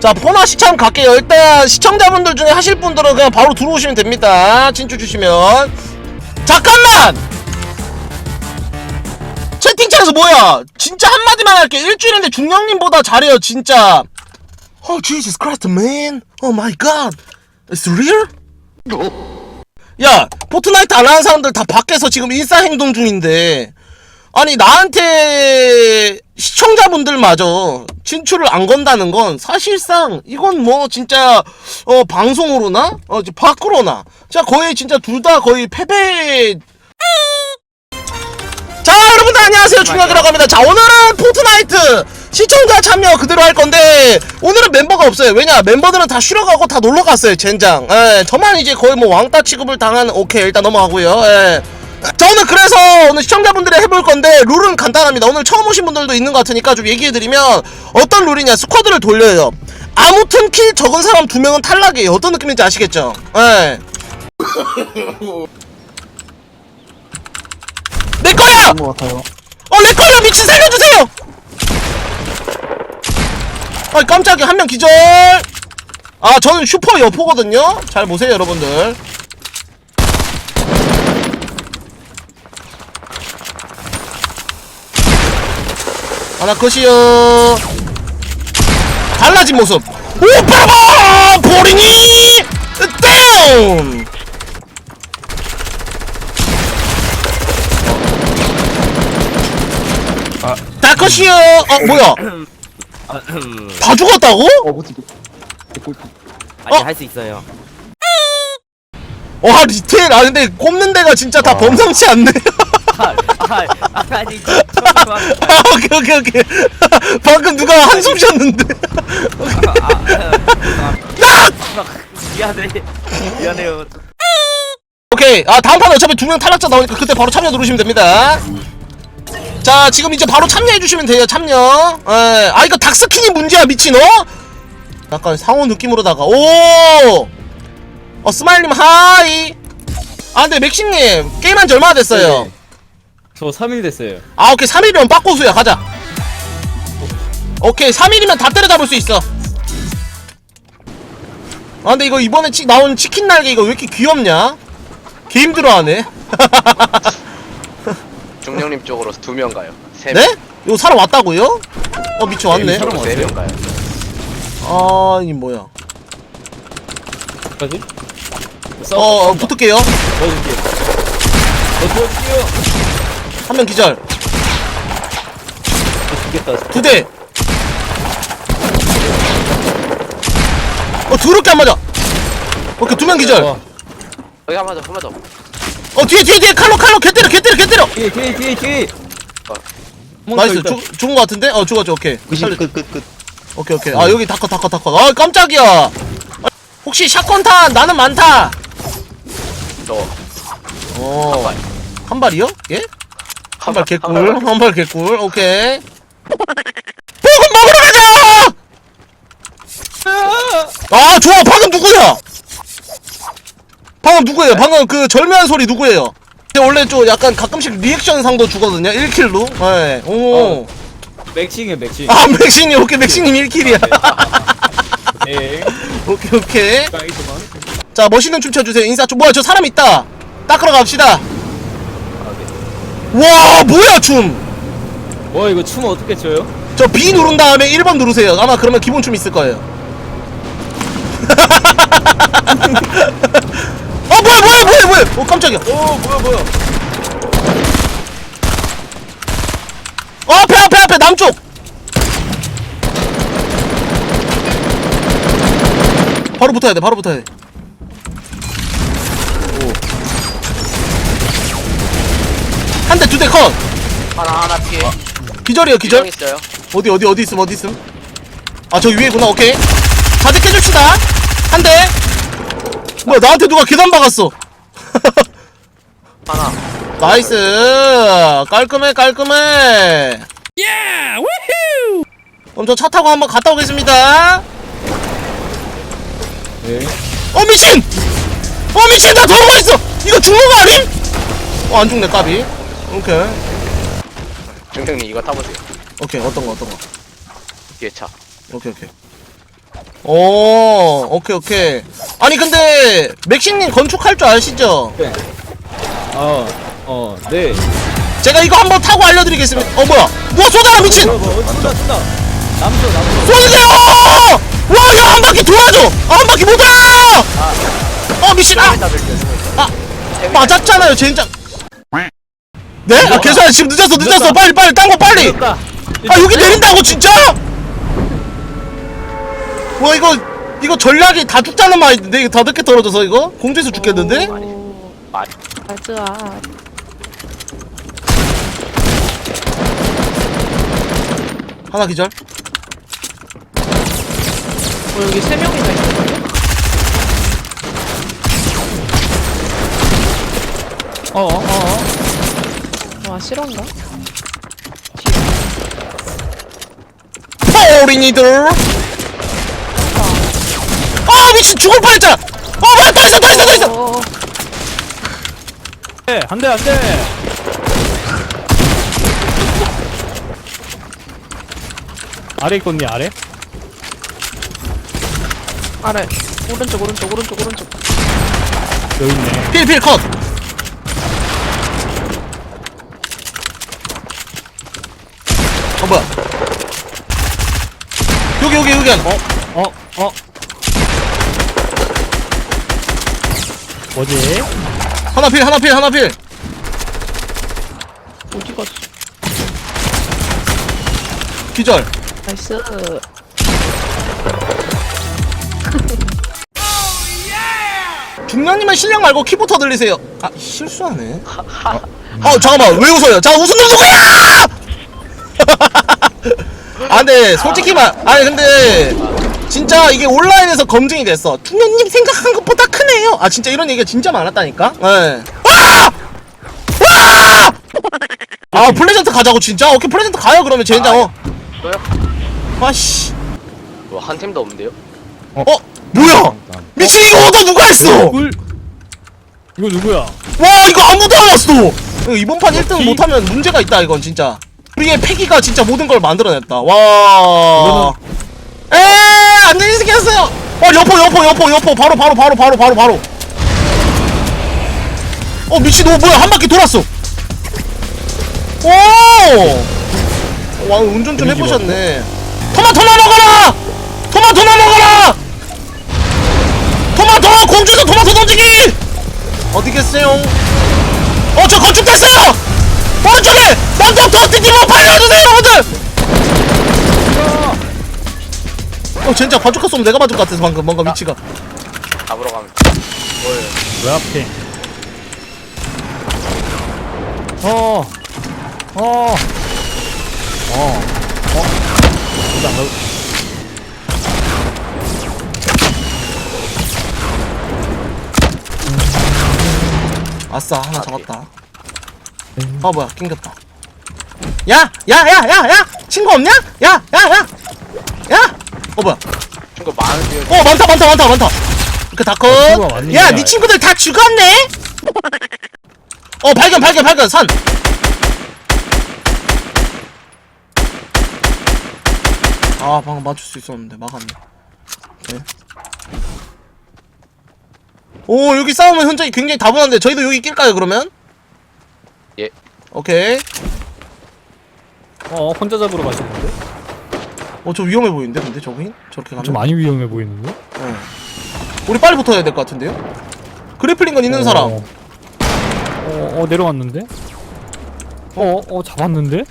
자 포나 시청 갈게요. 일단 시청자분들 중에 하실 분들은 그냥 바로 들어오시면 됩니다. 친추 주시면. 잠깐만! 채팅창에서 뭐야? 진짜 한마디만 할게. 일주일인데 중령님보다 잘해요 진짜. Oh Jesus Christ man. Oh my god. It's real? 야 포트나이트 안 하는 사람들 다 밖에서 지금 일사 행동 중인데. 아니 나한테 시청자분들마저 진출을 안 건다는 건 사실상 이건 뭐 진짜 어 방송으로나 어 밖으로나 자 거의 진짜 둘 다 거의 패배. 자 여러분들 안녕하세요. 중학이라고 합니다. 자 오늘은 포트나이트 시청자 참여 그대로 할 건데 오늘은 멤버가 없어요. 왜냐 멤버들은 다 쉬러 가고 다 놀러 갔어요 젠장. 예 저만 이제 거의 뭐 왕따 취급을 당한 오케이 일단 넘어가고요. 예 저는 그래서 오늘 시청자분들이 해볼 건데 룰은 간단합니다 오늘 처음 오신 분들도 있는 것 같으니까 좀 얘기해드리면 어떤 룰이냐 스쿼드를 돌려요 아무튼 킬 적은 사람 두 명은 탈락이에요 어떤 느낌인지 아시겠죠 예 내 거야! 것 같아요. 어, 내 거야! 미친 살려주세요! 아, 깜짝이야. 한 명 기절! 아, 저는 슈퍼 여포거든요? 잘 보세요, 여러분들. 하나 컷이요. 달라진 모습. 오, 빠바! 보리니! 다운! 다 컷이요! 어, 뭐야? 다 죽었다고? 어, 뭐지? 개꿀. 어? 아니 할수 있어요. 와, 리테일. 아, 근데 꼽는 데가 진짜 다 범상치 않네. 아, 아, 아, 아니 저, 저, 아, 오케이, 오케이, 오케이. 방금 누가 한숨 쉬었는데. 나! 미안해 미안해요. 오케이. 아, 다음 판에 어차피 두 명 탈락자 나오니까 그때 바로 참여 누르시면 됩니다. 자, 지금 이제 바로 참여해주시면 돼요, 참여. 에, 아, 이거 닥스킨이 문제야, 미친, 어? 약간 상호 느낌으로다가, 오! 어, 스마일님, 하이! 아, 근데 맥싱님, 게임한 지 얼마나 됐어요? 네. 저 3일 됐어요. 아, 오케이, 3일이면 빠꼬수야, 가자. 오케이, 3일이면 다 때려잡을 수 있어. 아, 근데 이거 이번에 치, 나온 치킨 날개 이거 왜 이렇게 귀엽냐? 개 힘들어하네. 중령님 쪽으로 두 명 가요. 세 네? 이거 사러 왔다고요? 어 미쳐 왔네. 네, 사러 명. 세명 가요. 아이 뭐야? 까지? 어, 어 붙을게요. 도와줄게. 어, 도와줄게요. 한 명 기절. 어, 죽겠다. 두 대. 어 더럽게 안 맞아. 오케이 두 명 기절. 와, 여기 한번 더, 한번 더. 어 뒤에 뒤에 뒤에 칼로 칼로 개 때려 개 때려 개 때려. 뒤에, 뒤에, 뒤에, 뒤에. 어. 나이스. 죽 죽은 거 같은데? 어 죽었죠 오케이. 살려- 끝, 끝, 끝. 오케이 오케이. 아 여기 다커 다커 다커. 아 깜짝이야. 아, 혹시 샷건탄 나는 많다. 너. 어. 한 발. 한 발이요? 예? 한발 개꿀. 한 발. 한발 개꿀. 오케이. 보금 먹으러 가자! 아, 좋아. 방금 누구야? 방금 누구예요? 방금 그 절묘한 소리 누구예요? 근데 원래 좀 약간 가끔씩 리액션 상도 주거든요. 1킬로. 네. 오. 맥싱이에요, 맥싱. 아, 맥싱님. 오케이. 맥싱님 1킬이야. 예. 오케이, 오케이. 자, 멋있는 춤 춰주세요. 인사 좀. 뭐야, 저 사람 있다. 닦으러 갑시다. 와, 뭐야, 춤. 와, 이거 춤 어떻게 춰요? 저 B 누른 다음에 1번 누르세요. 아마 그러면 기본 춤 있을 거예요. 어 뭐야 뭐야 뭐야 뭐야 어 깜짝이야 오, 뭐야, 뭐야. 어 앞에 앞에 앞에 남쪽 바로 붙어야 돼 바로 붙어야 돼 한대두대 컷! 하나, 하나 뒤에. 기절이에요 기절. 명 있어요. 어디 어디 어디 있음 어디 있음? 아 저기 위에구나 오케이. 자제 깨줍시다. 한 대. 뭐야 나한테 누가 계단 박았어. 하나. 나이스. 깔끔해 깔끔해. 그럼 저 차 타고 한번 갔다 오겠습니다. 예. 어 미친! 어 미친! 나 돌고 있어! 이거 죽는 거 아님? 어안 죽네 까비 오케이. 중령님 이거 타보세요. 오케이 어떤 거 어떤 거? 뒤에 차. 오케이 오케이. 오 오케이 오케이. 아니 근데 맥신님 건축할 줄 아시죠? 어, 어, 네. 제가 이거 한번 타고 알려드리겠습니다. 어 뭐야? 뭐야 쏘잖아 미친! 뭐야, 뭐야, 어, 쏜다, 쏜다. 남쪽, 남쪽. 쏘는데요! 와야 한 바퀴 돌아줘! 아, 한 바퀴 못 돌아. 어 미친 아. 아, 맞았잖아요 젠장 네? 아 계속 지금 늦었어 늦었어 빨리 빨리 딴 거 빨리 쏜다. 아 여기 내린다고 진짜? 와 이거 이거 전략이 다 죽자는 말인데 이거 다 늦게 떨어져서 이거 공주에서 죽겠는데? 맞아. 하나 기절 어, 여기 세 명이나 있거든요? 어, 어, 어. 와, 실화인가? 어린이들 아 미친 죽을 뻔했잖아 어 뭐야 또 있어 또 있어 또 있어 어, 네, 안 돼, 안 돼. 아래 있겠니, 아래? 아래. 오른쪽, 오른쪽, 오른쪽, 오른쪽. 여기 있네. 필필 컷 어, 뭐야 여기 여기 여기 어? 어, 어. 뭐지? 하나 필 하나 필 하나 필 어디 갔어? 기절 나이스. 중량님은 실력 말고 키부터 들리세요. 아 실수하네. 어, 어 잠깐만 왜 웃어요? 자 웃은 놈 누구야? 아 근데 솔직히 말 아니 근데 진짜 이게 온라인에서 검증이 됐어. 중량님 생각한 것보다 크네요. 아 진짜 이런 얘기가 진짜 많았다니까. 예. 아! 아! 아 플레젠트 가자고 진짜. 오케이 플레젠트 가요 그러면 젠장 어. 또요? 아씨. 뭐 한 팀도 없는데요? 어 뭐야? 미친 이거 오더 누가 했어? 꿀. 이거 누구야? 와 이거 아무도 안 왔어 이거 이번 판 1등 기- 못하면 문제가 있다 이건 진짜 우리의 패기가 진짜 모든 걸 만들어냈다. 와. 에이 안녕히 계세요. 어 여포 여포 여포 여포. 바로 바로 바로 바로 바로 바로. 어 미친 너 뭐야. 한 바퀴 돌았어. 오 와 운전 좀 해보셨네. 토마토나 먹어라! 토마토나 먹어라! 토마토 공주에서 토마토 던지기! 어디 계세요? 어, 저 건축 됐어요! 오른쪽에! 먼저 더티팀을 발려주세요, 여러분들! 어, 진짜 바주카 쏘면 내가 바주카 같아서 방금 뭔가 위치가. 잡으러 가면 왜 앞에? 어, 어, 어, 어. 이거 안 가고. 아싸, 하나 잡았다. 아, 뭐야, 낑겼다. 야! 야, 야, 야, 야! 친구 없냐? 야, 야, 야! 야! 어, 뭐야. 친구 많은데요? 어, 많다, 많다, 많다, 많다. 이렇게 다 친구가 컷. 많네, 야, 야. 네 친구들 다 죽었네? 어, 발견, 발견, 발견, 산! 아, 방금 맞출 수 있었는데, 막았네. 네. 오, 여기 싸우면 현장이 굉장히 다분한데, 저희도 여기 낄까요, 그러면? 예. 오케이. 어, 혼자 잡으러 가시는데? 어, 저 위험해 보이는데, 근데 저기? 저렇게 가면? 좀 많이 위험해 보이는데? 어. 우리 빨리 붙어야 될 것 같은데요? 그래플링 건 있는 사람. 어, 어, 어, 내려왔는데? 어, 어, 잡았는데?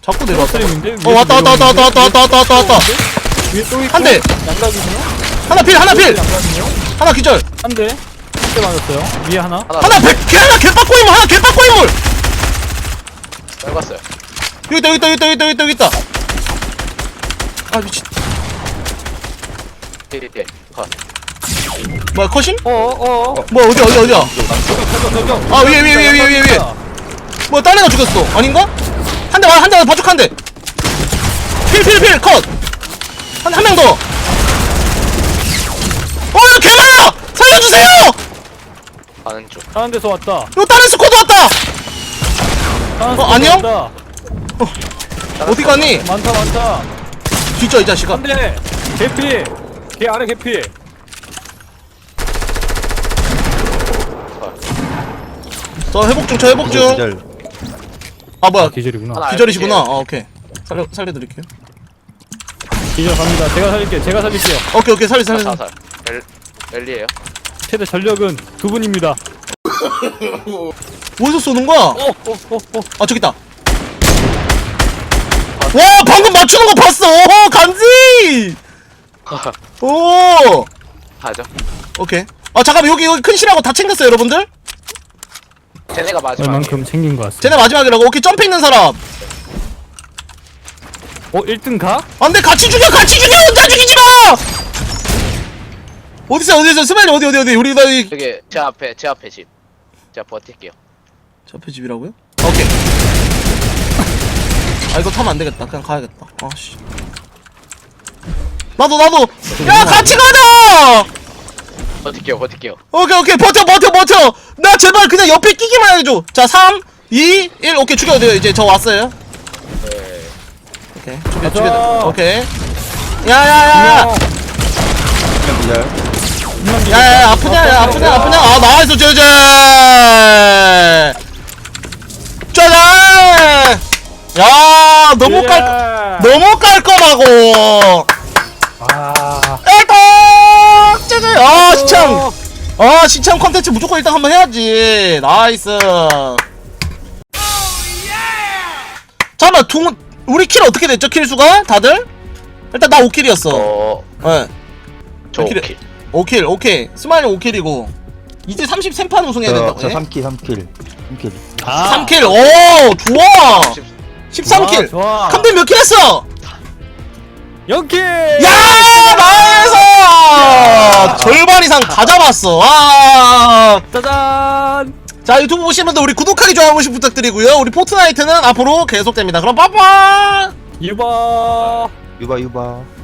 자꾸 내려왔다. 스트림인데? 어, 왔다, 왔다, 왔다, 왔다, 왔다, 왔다, 왔다, 왔다, 왔다. 위에 또 있고? 한 대! 양각이네요? 하나 필, 하나 필! 양각이네요? 하나 기절! 한 대. 한 대 맞았어요. 위에 하나. 하나 백, 개 하나 개빡고 인물! 하나 개빡고 인물! 떨궜어요 여기 있다, 여기 있다, 여기 있다, 여기 있다, 여기 있다! 아, 미친. 예예 컷 뭐야, 컷임? 어, 어, 어. 뭐야, 어디야, 어디야, 어디야? 저격, 저격, 저격. 아, 위에, 위에, 위에, 위에, 위에, 위에. 뭐야, 딴 애가 죽였어. 아닌가? 한 대, 한 대, 바둑 한 대! 필, 필, 필, 컷! 한, 한 명 더! 어, 야, 개 많아! 살려주세요! 가는 중 다른 데서 왔다. 이거 다른 스쿼드 왔다! 다른 어, 안녕? 왔다. 어디 가니? 많다, 많다. 뒤져, 이 자식아. 한 대. 개피. 걔 아래 개피. 저 회복 중, 저 회복 중. 기절. 아, 뭐야. 기절이구나. 하나 기절이시구나. 어, 오케이. 살려, 살려드릴게요. 기절 갑니다. 제가 살릴게요. 제가 살릴게요. 오케이, 오케이. 살려, 살려. 살려. 사살 엘 엘리에요 최대 전력은 두 분입니다. 어디서 쏘는 거야? 어, 어, 어, 어. 아, 저기 있다. 와, 방금 맞추는 거 봤어! 오, 간지! 오! 하죠 오케이. 아, 잠깐만, 여기, 여기 큰 실하고 다 챙겼어요, 여러분들? 쟤네가 마지막에 얼만큼 챙긴 것 같습니다. 쟤네 마지막이라고. 오케이, 점프 있는 사람. 어, 1등 가? 안 돼, 같이 죽여, 같이 죽여! 혼자 죽이지 마! 어디서, 어디서, 스마일이 어디, 어디, 어디, 우리, 나, 이, 저기 제 앞에 제 앞에 집 제가 버틸게요 저 앞에 집이라고요? 아, 오케이. 아, 이거 타면 안 되겠다. 그냥 가야겠다. 아, 씨. 나도, 나도! 야, 같이 가자! 버틸게요 버틸게요 오케이, 오케이. 버텨, 버텨, 버텨! 나 제발 그냥 옆에 끼기만 해줘! 자, 3, 2, 1. 오케이, 죽여도 돼요. 이제 저 왔어요. 네 오케이. 죽여, 가자. 죽여. 오케이. 야, 야, 야! 야! 기절. 야, 야, 야, 아프냐, 야, 아프냐, 아프냐. 아, 나이스, 제제! 짜잔! 야, 너무 예. 깔, 너무 깔끔하고! 아. 짜잔! 아, 시참! 아, 시참 컨텐츠 무조건 일단 한번 해야지. 나이스. 잠깐만, 동, 우리 킬 어떻게 됐죠, 킬 수가? 다들? 일단 나 5킬이었어. 어저 예. 킬. 오킬 5킬, 오케이. 스마일이 5킬이고. 이제 33판 우승해야 저, 된다고. 저 예? 3킬, 3킬. 3킬. 아. 3킬, 오, 좋아! 13킬! 좋아. 컴대 몇킬 했어? 0킬! 야, 나에서 절반 이상 다 잡았어. 아. 짜잔! 자, 유튜브 보시는 분들 우리 구독하기 좋아요 한 번씩 부탁드리고요. 우리 포트나이트는 앞으로 계속됩니다. 그럼 빠빠! 유바! 유바, 유바.